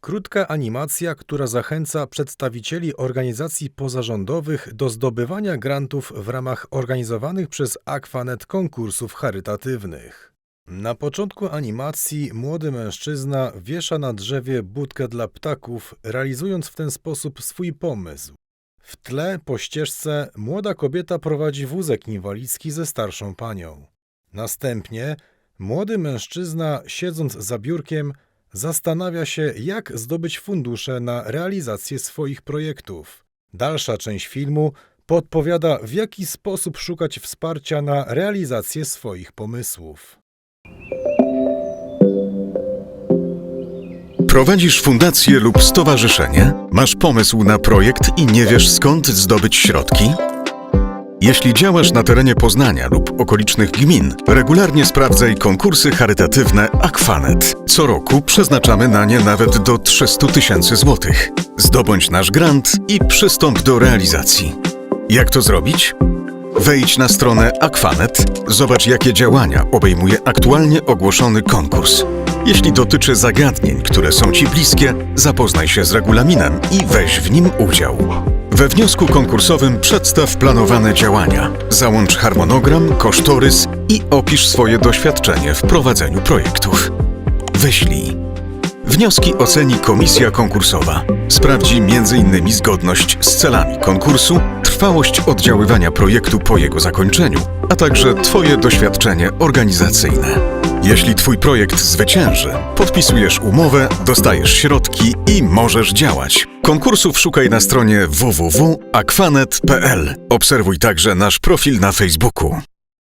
Krótka animacja, która zachęca przedstawicieli organizacji pozarządowych do zdobywania grantów w ramach organizowanych przez Aquanet konkursów charytatywnych. Na początku animacji młody mężczyzna wiesza na drzewie budkę dla ptaków, realizując w ten sposób swój pomysł. W tle po ścieżce młoda kobieta prowadzi wózek inwalidzki ze starszą panią. Następnie młody mężczyzna, siedząc za biurkiem, zastanawia się, jak zdobyć fundusze na realizację swoich projektów. Dalsza część filmu podpowiada, w jaki sposób szukać wsparcia na realizację swoich pomysłów. Prowadzisz fundację lub stowarzyszenie? Masz pomysł na projekt i nie wiesz skąd zdobyć środki? Jeśli działasz na terenie Poznania lub okolicznych gmin, regularnie sprawdzaj konkursy charytatywne Aquanet. Co roku przeznaczamy na nie nawet do 300 tysięcy złotych. Zdobądź nasz grant i przystąp do realizacji. Jak to zrobić? Wejdź na stronę Aquanet, zobacz jakie działania obejmuje aktualnie ogłoszony konkurs. Jeśli dotyczy zagadnień, które są Ci bliskie, zapoznaj się z regulaminem i weź w nim udział. We wniosku konkursowym przedstaw planowane działania, załącz harmonogram, kosztorys i opisz swoje doświadczenie w prowadzeniu projektów. Wyślij. Wnioski oceni komisja konkursowa. Sprawdzi m.in. zgodność z celami konkursu, trwałość oddziaływania projektu po jego zakończeniu, a także Twoje doświadczenie organizacyjne. Jeśli Twój projekt zwycięży, podpisujesz umowę, dostajesz środki i możesz działać. Konkursów szukaj na stronie www.aquanet.pl. Obserwuj także nasz profil na Facebooku.